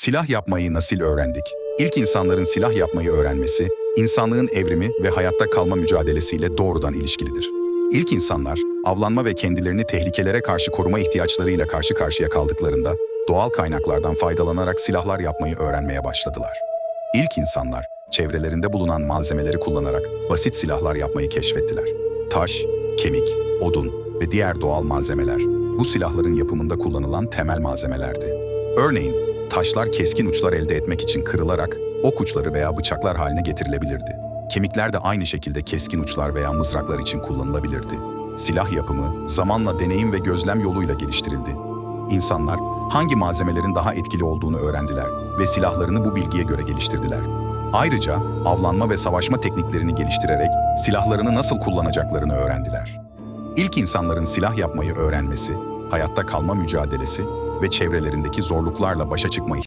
Silah yapmayı nasıl öğrendik? İlk insanların silah yapmayı öğrenmesi, insanlığın evrimi ve hayatta kalma mücadelesiyle doğrudan ilişkilidir. İlk insanlar, avlanma ve kendilerini tehlikelere karşı koruma ihtiyaçlarıyla karşı karşıya kaldıklarında, doğal kaynaklardan faydalanarak silahlar yapmayı öğrenmeye başladılar. İlk insanlar, çevrelerinde bulunan malzemeleri kullanarak basit silahlar yapmayı keşfettiler. Taş, kemik, odun ve diğer doğal malzemeler bu silahların yapımında kullanılan temel malzemelerdi. Örneğin taşlar keskin uçlar elde etmek için kırılarak ok uçları veya bıçaklar haline getirilebilirdi. Kemikler de aynı şekilde keskin uçlar veya mızraklar için kullanılabilirdi. Silah yapımı zamanla deneyim ve gözlem yoluyla geliştirildi. İnsanlar hangi malzemelerin daha etkili olduğunu öğrendiler ve silahlarını bu bilgiye göre geliştirdiler. Ayrıca avlanma ve savaşma tekniklerini geliştirerek silahlarını nasıl kullanacaklarını öğrendiler. İlk insanların silah yapmayı öğrenmesi, hayatta kalma mücadelesi ve çevrelerindeki zorluklarla başa çıkma